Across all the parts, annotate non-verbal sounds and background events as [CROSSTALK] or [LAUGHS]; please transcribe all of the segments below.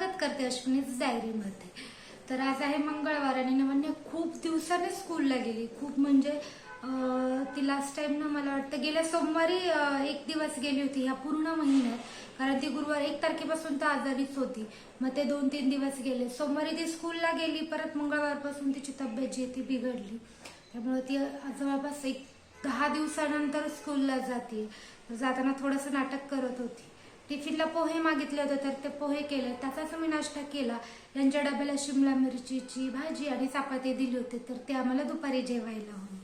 स्वागत करते अश्विनीच डायरीमध्ये तर आज आहे मंगळवार आणि नवन्या खूप दिवसाने स्कूलला गेली. खूप म्हणजे ती लास्ट टाइम ना मला वाटतं गेल्या सोमवारी एक दिवस गेली होती ह्या पूर्ण महिन्यात. कारण ती गुरुवार एक तारखेपासून तर आजारीच होती. मग ते दोन तीन दिवस गेले. सोमवारी ती स्कूलला गेली परत मंगळवारपासून तिची तब्येत जी ती बिघडली. त्यामुळे ती जवळपास एक दहा दिवसानंतर स्कूलला जाते जाताना थोडंसं नाटक करत होती. टिफिनला पोहे मागितले होते तर ते पोहे केले. त्याचाच मी नाश्ता केला. यांच्या डब्याला शिमला मिरचीची भाजी आणि चपाती दिली होती तर ते आम्हाला दुपारी जेवायला हवी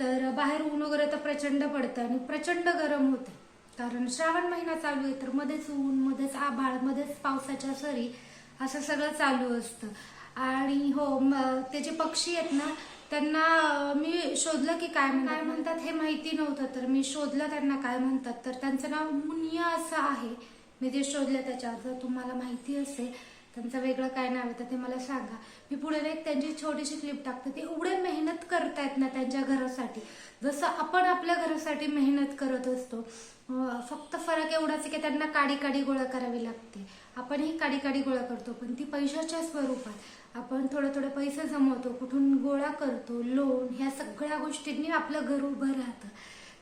तर बाहेर ऊन वगैरे तर प्रचंड पडतं आणि प्रचंड गरम होतं. कारण श्रावण महिना चालू आहे तर मध्येच ऊन मध्येच आभाळ मध्येच पावसाच्या सरी असं सगळं चालू असतं. आणि हो ते जे पक्षी आहेत ना त्यांना मी शोधलं की काय काय म्हणतात हे माहिती नव्हतं तर मी शोधलं त्यांना काय म्हणतात. तर त्यांचं नाव मुनिया असं आहे. मी जे शोधलं त्याच्यावर जर तुम्हाला माहिती असेल त्यांचं वेगळं काय नाव आहे तर ते मला सांगा. मी पुढे एक त्यांची छोटीशी क्लिप टाकते. ते एवढे मेहनत करतायत ना त्यांच्या घरासाठी. जसं आपण आपल्या घरासाठी मेहनत करत असतो फक्त फरक एवढाच आहे की त्यांना काडी काडी गोळा करावी लागते. आपणही काडी काडी गोळा करतो पण ती पैशाच्या स्वरूपात. आपण थोडं थोडं पैसे जमवतो कुठून गोळा करतो लोन ह्या सगळ्या गोष्टींनी आपलं घर उभं राहतं.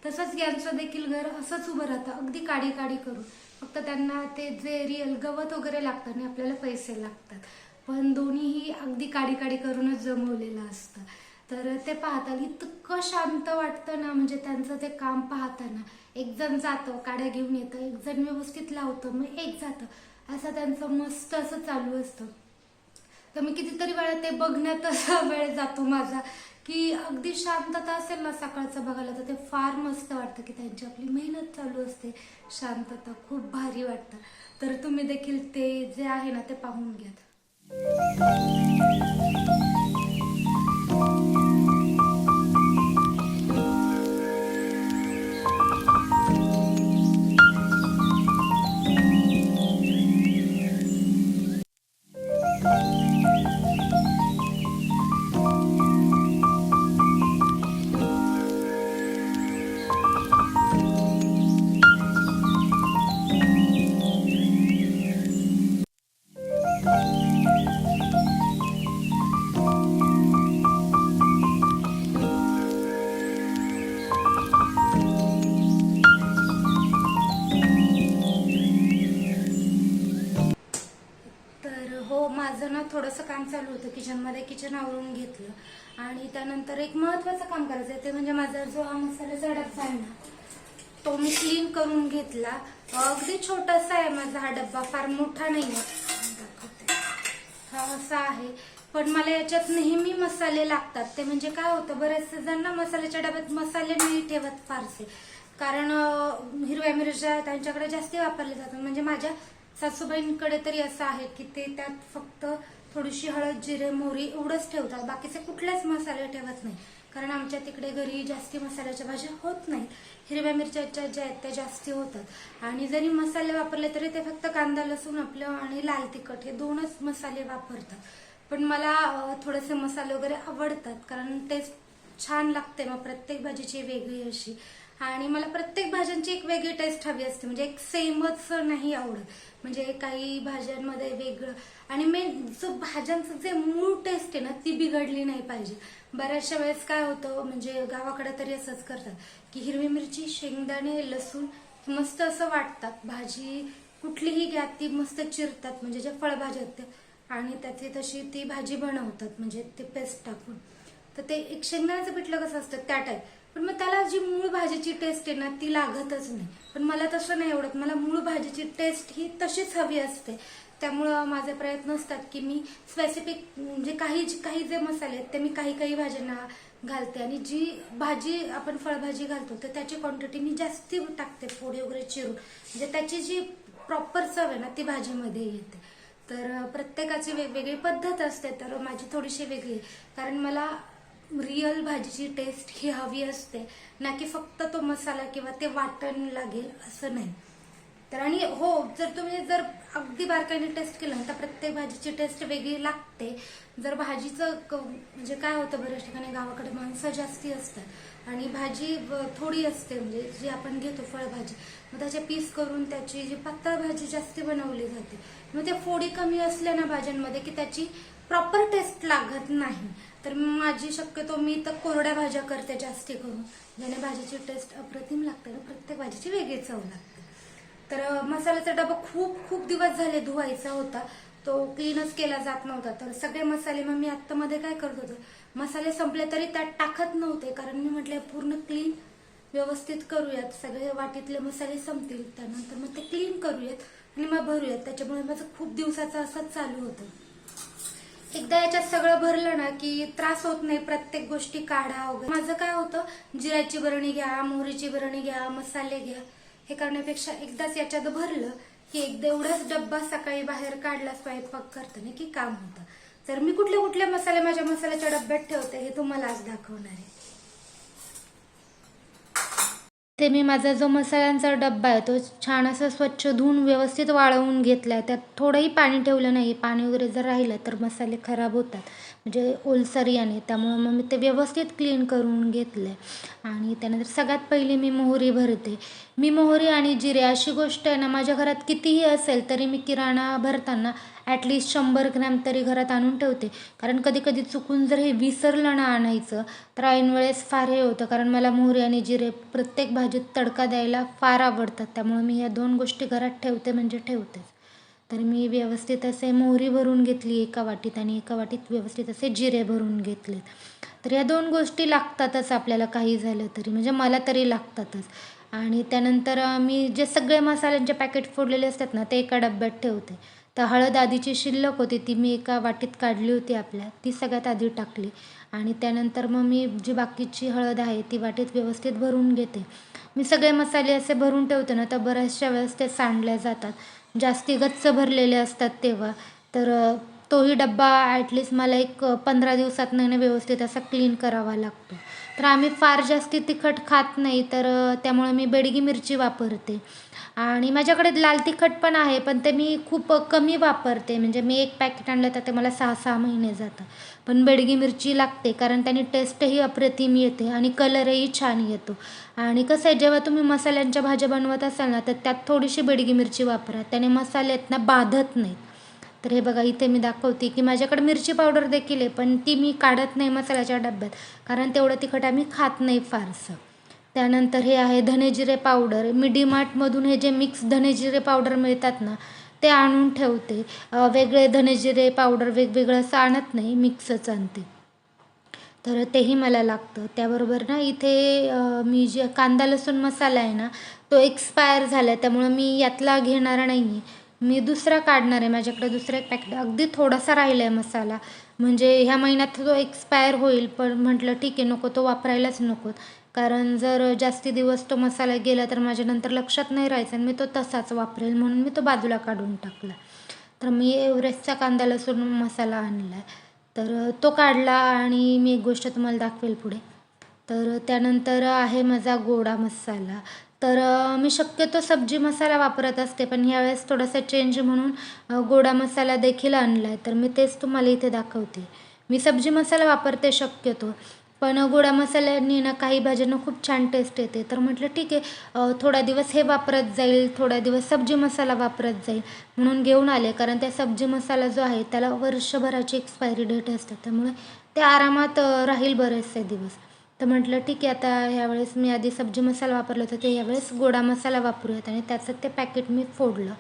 तसंच यांचं देखील घर असंच उभं राहतं अगदी काडी काडी करून. फक्त त्यांना ते जे रिअल गवत वगैरे लागतं आणि आपल्याला पैसे लागतात. पण दोन्हीही अगदी काडी काडी करूनच जमवलेलं असतं. तर ते पाहताना इतकं शांत वाटतं ना म्हणजे त्यांचं ते काम पाहताना. एक जण जातं काड्या घेऊन येतं एक जण व्यवस्थित लावतं मग एक जातं. असं त्यांचं मस्त असं चालू असतं. तर मी कितीतरी वेळा ते बघण्यात असा [LAUGHS] वेळ जातो माझा की अगदी शांतता असेल ना सकाळचं बघायला तर ते फार मस्त वाटतं की त्यांची आपली मेहनत चालू असते. शांतता खूप भारी वाटतं. तर तुम्ही देखील ते जे आहे ना ते पाहून घ्यात मध्ये किचन आवरून घेतलं. आणि त्यानंतर एक महत्वाचं काम करायचं आहे ते म्हणजे माझा जो हा मसाल्याचा डब्बा आहे ना तो मी क्लीन करून घेतला. अगदी छोटासा आहे माझा हा डब्बा फार मोठा नाही आहे हा असा आहे. पण मला याच्यात नेहमी मसाले लागतात. ते म्हणजे काय होतं बरेचसे जण ना मसाल्याच्या डब्यात मसाले नाही ठेवत फारसे. कारण हिरव्या मिरच्या त्यांच्याकडे जास्ती वापरले जातात. म्हणजे माझ्या सासूबाईंकडे तरी असं आहे की ते त्यात फक्त थोडीशी हळद जिरे मोहरी एवढंच ठेवतात. बाकीचे कुठलेच मसाले ठेवत नाही. कारण आमच्या तिकडे घरी जास्ती मसाल्याच्या भाज्या होत नाहीत. हिरव्या मिरच्याच्या ज्या आहेत त्या जास्ती होतात. आणि जरी मसाले वापरले तरी ते फक्त कांदा लसूण आपलं आणि लाल तिखट हे दोनच मसाले वापरतात. पण मला थोडेसे मसाले वगैरे आवडतात. कारण टेस्ट छान लागते मग प्रत्येक भाजीची वेगळी अशी. आणि मला प्रत्येक भाज्यांची एक वेगळी टेस्ट हवी असते. म्हणजे एक सेमच नाही आवडत. म्हणजे काही भाज्यांमध्ये वेगळं. आणि मेन जो भाज्यांचं जे मूळ टेस्ट आहे ना ती बिघडली नाही पाहिजे. बऱ्याचशा वेळेस काय होतं म्हणजे गावाकडे तरी असंच करतात की हिरवी मिरची शेंगदाणे लसूण मस्त असं वाटतात. भाजी कुठलीही घ्या ती मस्त चिरतात. म्हणजे ज्या फळभाज्या आहेत त्या. आणि त्याची तशी ती भाजी बनवतात. म्हणजे ते पेस्ट टाकून. तर ते एक शेंगदाण्याचं पिठलं कसं असतं त्या टाईप पण मग त्याला जी मूळ भाजीची टेस्ट आहे ना ती लागतच नाही. पण मला तसं नाही आवडत. मला मूळ भाजीची टेस्ट ही तशीच हवी असते. त्यामुळं माझे प्रयत्न असतात की मी स्पेसिफिक म्हणजे काही काही जे मसाले आहेत ते मी काही काही भाज्यांना घालते. आणि जी भाजी आपण फळभाजी घालतो तर त्याची क्वांटिटी मी जास्ती टाकते फोडी वगैरे चिरून. म्हणजे त्याची जी प्रॉपर चव आहे ना ती भाजीमध्ये येते. तर प्रत्येकाची वेगवेगळी पद्धत असते तर माझी थोडीशी वेगळी कारण मला रिअल भाजीची टेस्ट ही हवी असते. ना की फक्त तो मसाला किंवा ते वाटण लागेल असं नाही. तर आणि हो जर तुम्ही जर अगदी बारकाईने टेस्ट केलं ना तर प्रत्येक भाजीची टेस्ट वेगळी लागते. जर भाजीचं क- म्हणजे काय होतं बऱ्याच ठिकाणी गावाकडे माणसं जास्ती असतात. आणि भाजी व- थोडी असते म्हणजे जी आपण घेतो फळभाजी मग त्याचे पीस करून त्याची जी पातळ भाजी जास्ती बनवली जाते. मग त्या फोडी कमी असल्या ना भाज्यांमध्ये की त्याची प्रॉपर टेस्ट लागत नाही. तर माझी शक्यतो मी तर कोरड्या भाज्या करते जास्ती करून. ज्याने भाजीची टेस्ट अप्रतिम लागते ना प्रत्येक भाजीची वेगळी चव लागते. तर मसाल्याचा डबा खूप खूप दिवस झाले धुवायचा होता. तो क्लीनच केला जात नव्हता. तर सगळे मसाले मग मी आत्ता मध्ये काय करत होते? मसाले संपले तरी त्यात टाकत नव्हते. कारण मी म्हटलं पूर्ण क्लीन व्यवस्थित करूयात. सगळे वाटीतले मसाले संपतील. त्यानंतर मग ते क्लीन करूयात आणि मग भरूयात. त्याच्यामुळे माझं खूप दिवसाचं असंच चालू होतं. एकदा याच्यात सगळं भरलं ना की त्रास होत नाही प्रत्येक गोष्टी काढा वगैरे. माझं काय होतं जिऱ्याची बरणी घ्या मोहरीची बरणी घ्या मसाले घ्या हे करण्यापेक्षा एकदाच याच्यात भरलं की एकदा एवढाच डब्बा सकाळी बाहेर काढला स्वयंपाक करताना की काम होतं. तर मी कुठले कुठले मसाले माझ्या मसाल्याच्या डब्यात ठेवते हे तुम्हाला आज दाखवणार आहे. ते मी माझा जो मसाल्यांचा डब्बा आहे तो छान असं स्वच्छ धुवून व्यवस्थित वाळवून घेतला आहे त्यात थोडंही पाणी ठेवलं नाही. पाणी वगैरे जर राहिलं तर मसाले खराब होतात. म्हणजे ओलसर याने. त्यामुळं मग मी ते व्यवस्थित क्लीन करून घेतलं आहे आणि त्यानंतर सगळ्यात पहिली मी मोहरी भरते. मी मोहरी आणि जिरे अशी गोष्ट आहे ना माझ्या घरात कितीही असेल तरी मी किराणा भरताना ॲटलिस्ट शंभर ग्रॅम तरी घरात आणून ठेवते. कारण कधी कधी चुकून जर हे विसरलं ना आणायचं तर ऐन वेळेस फार हे होतं. कारण मला मोहरी आणि जिरे प्रत्येक भाजीत तडका द्यायला फार आवडतात. त्यामुळे मी या दोन गोष्टी घरात ठेवते म्हणजे ठेवतेच. तर मी व्यवस्थित असे मोहरी भरून घेतली एका वाटीत आणि एका वाटीत व्यवस्थित असे जिरे भरून घेतलेत. तर या दोन गोष्टी लागतातच आपल्याला काही झालं तरी. म्हणजे मला तरी लागतातच. आणि त्यानंतर मी जे सगळे मसाल्यांचे पॅकेट फोडलेले असतात ना ते एका डब्यात ठेवते. तर हळद आधीची शिल्लक होती ती मी एका वाटीत काढली होती आपल्या. ती सगळ्यात आधी टाकली. आणि त्यानंतर मग मी जी बाकीची हळद आहे ती वाटीत व्यवस्थित भरून घेते. मी सगळे मसाले असे भरून ठेवते ना तर बऱ्याचशा वेळेस ते सांडल्या जातात. जास्ती गच्च भरलेले असतात तेव्हा. तर तोही डब्बा ॲटलिस्ट मला एक पंधरा दिवसात व्यवस्थित असा क्लीन करावा लागतो. तर आम्ही फार जास्ती तिखट खात नाही तर त्यामुळे मी बेडगी मिरची वापरते. आणि माझ्याकडे लाल तिखट पण आहे पण ते मी खूप कमी वापरते. म्हणजे मी एक पॅकेट आणलं तर ते मला सहा सहा महिने जातं. पण बेडगी मिरची लागते कारण त्याने टेस्टही अप्रतिम येते आणि कलरही छान येतो. आणि कसं आहे जेव्हा तुम्ही मसाल्यांच्या भाज्या बनवत असाल ना तर त्यात थोडीशी बेडगी मिरची वापरा. त्याने मसाले आहेत ना बाधत नाहीत. तर हे बघा इथे मी दाखवते की माझ्याकडे मिरची पावडर देखील आहे पण ती मी काढत नाही मसाल्याच्या डब्यात कारण तेवढं तिखट आम्ही खात नाही फारसं. त्यानंतर हे आहे धनेजिरे पावडर. मी डीमार्टमधून हे जे मिक्स धनेजिरे पावडर मिळतात ना ते आणून ठेवते. वेगळे धनेजिरे पावडर वेगवेगळं असं आणत नाही मिक्सच आणते. तर तेही मला लागतं. त्याबरोबर ना इथे मी जे कांदा लसूण मसाला आहे ना तो एक्सपायर झाला आहे त्यामुळं मी यातला घेणार नाही आहे मी दुसरा काढणार आहे. माझ्याकडे दुसरं एक पॅकेट अगदी थोडासा राहिला आहे मसाला. म्हणजे ह्या महिन्यात तो एक्सपायर होईल पण म्हटलं ठीक आहे नको तो वापरायलाच नको. कारण जर जास्ती दिवस तो मसाला गेला तर माझ्या नंतर लक्षात नाही राहायचं आणि मी तो तसाच वापरेल म्हणून मी तो बाजूला काढून टाकला. तर मी एव्हरेस्टचा कांदा लसूण मसाला आणला आहे तर तो काढला आणि मी एक गोष्ट तुम्हाला दाखवेल पुढे. तर त्यानंतर आहे माझा गोडा मसाला. तर मी शक्यतो सब्जी मसाला वापरत असते पण ह्यावेळेस थोडासा चेंज म्हणून गोडा मसाला देखील आणला आहे तर मी तेच तुम्हाला इथे दाखवते. मी सब्जी मसाला वापरते शक्यतो पण गोडा मसाल्याने ना काही भाज्यांना खूप छान टेस्ट येते. तर म्हटलं ठीक आहे थोडा दिवस हे वापरत जाईल थोडा दिवस सब्जी मसाला वापरत जाईल म्हणून घेऊन आले. कारण त्या सब्जी मसाला जो आहे त्याला वर्षभराची एक्सपायरी डेट असते. त्यामुळे ते आरामात राहील बरेचसे दिवस. तर म्हटलं ठीक आहे आता ह्यावेळेस मी आधी सब्जी मसाला वापरला होता ते यावेळेस गोडा मसाला वापरूयात. आणि त्याचं ते पॅकेट मी फोडलं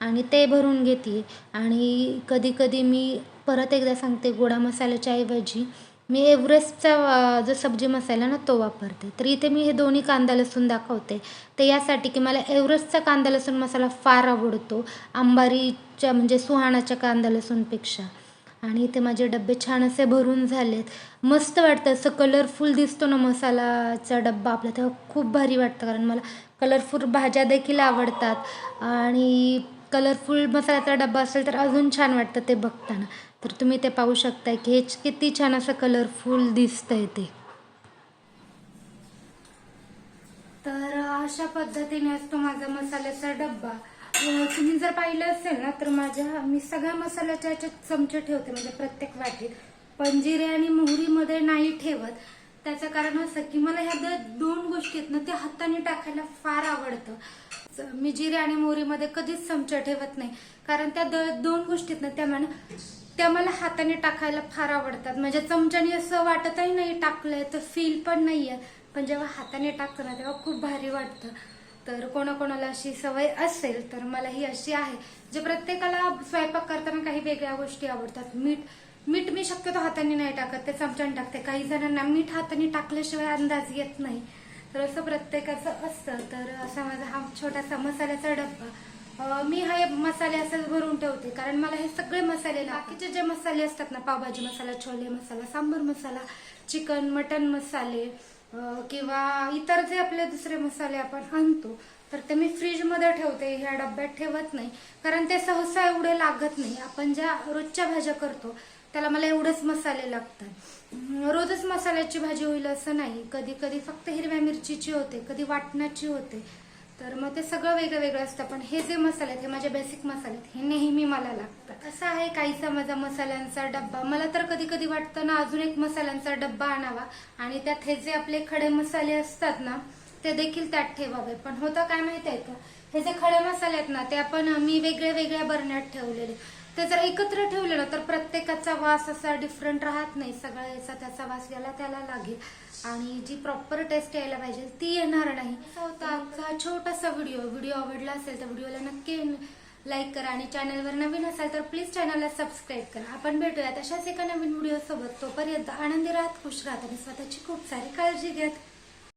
आणि ते भरून घेते. आणि कधी कधी मी परत एकदा सांगते गोडा मसाल्याच्या ऐवजी मी एव्हरेस्टचा जो सब्जी मसाला ना तो वापरते. तर इथे मी हे दोन्ही कांदा लसूण दाखवते. ते यासाठी की मला एव्हरेस्टचा कांदा लसूण मसाला फार आवडतो अंबारीच्या म्हणजे सुहाणाच्या कांदा लसूणपेक्षा. आणि इथे माझे डबे छान असे भरून झालेत. मस्त वाटतं. असं कलरफुल दिसतो ना मसालाचा डब्बा आपला तेव्हा खूप भारी वाटतं. कारण मला कलरफुल भाज्या देखील आवडतात. आणि कलरफुल मसाल्याचा डब्बा असेल तर अजून छान वाटतं ते बघताना. तर तुम्ही ते पाहू शकताय की हे किती छान असं कलरफुल दिसतंय ते. तर अशा पद्धतीने असतो माझा मसाल्याचा डब्बा. तुम्ही जर पाहिलं असेल ना तर माझ्या मी सगळ्या मसाल्याच्या याच्यात चमचे ठेवते म्हणजे प्रत्येक वाटीत. पण जिरे आणि मोहरीमध्ये नाही ठेवत. त्याचं कारण असं की मला ह्या दोन गोष्टी आहेत ना त्या हाताने टाकायला फार आवडतं. मी जिरे आणि मोहरीमध्ये कधीच चमचे ठेवत नाही. कारण त्या द- दोन गोष्टी आहेत ना त्या मला त्या मला हाताने टाकायला फार आवडतात. म्हणजे चमच्याने असं वाटतही नाही टाकलंय तर फील पण नाहीये. पण जेव्हा हाताने टाकतो ना तेव्हा खूप भारी वाटतं. तर कोणाकोणाला अशी सवय असेल तर मला ही अशी आहे. जे प्रत्येकाला स्वयंपाक करताना काही वेगळ्या गोष्टी आवडतात. मीठ मीठ मी शक्यतो हाताने नाही टाकत ते चमच्याने टाकते. काही जणांना मीठ हाताने टाकल्याशिवाय अंदाज येत नाही. तर असं प्रत्येकाचं असतं. तर असा माझा हा छोटासा मसाल्याचा डब्बा. मी हे मसाले असंच भरून ठेवते कारण मला हे सगळे मसाले बाकीचे जे मसाले असतात ना पावभाजी मसाला छोले मसाला सांबर मसाला चिकन मटन मसाले किंवा इतर जे आपले दुसरे मसाले आपण आणतो तर ते मी फ्रीजमध्ये ठेवते. ह्या डब्यात ठेवत नाही. कारण ते सहसा एवढे लागत नाही. आपण ज्या रोजच्या भाज्या करतो त्याला मला एवढेच मसाले लागतात. रोजच मसाल्याची भाजी होईल असं नाही. कधी कधी फक्त हिरव्या मिरचीची होते कधी वाटणाची होते. तर मग ते सगळं वेगळं वेगळं असतं. पण हे जे मसाले आहेत हे माझे बेसिक मसाले आहेत हे नेहमी मला लागतात. असं आहे काहीसा माझा मसाल्यांचा डब्बा? मला तर कधी कधी वाटतं ना अजून एक मसाल्यांचा डब्बा आणावा. आणि त्यात हे जे आपले खडे मसाले असतात ना ते देखील त्यात ठेवावे. पण होतं काय माहिती आहे का? हे जे खडे मसाले आहेत ना ते आपण मी वेगळ्या वेगळ्या बरण्यात ठेवलेले. ते जर एकत्र ठेवले ना तर प्रत्येकाचा वास असा डिफरंट राहत नाही. सगळा याचा त्याचा वास याला त्याला लागेल. आणि जी प्रॉपर टेस्ट यायला पाहिजे ती येणार नाही. होता आजचा छोटासा व्हिडिओ व्हिडिओ आवडला असेल तर व्हिडिओला नक्की लाईक करा. आणि चॅनलवर नवीन असाल तर प्लीज चॅनलला सबस्क्राईब करा. आपण भेटूयात अशाच एका नवीन व्हिडिओ सोबत. तोपर्यंत आनंदी राहत खुश राहत आणि स्वतःची खूप सारी काळजी घ्यात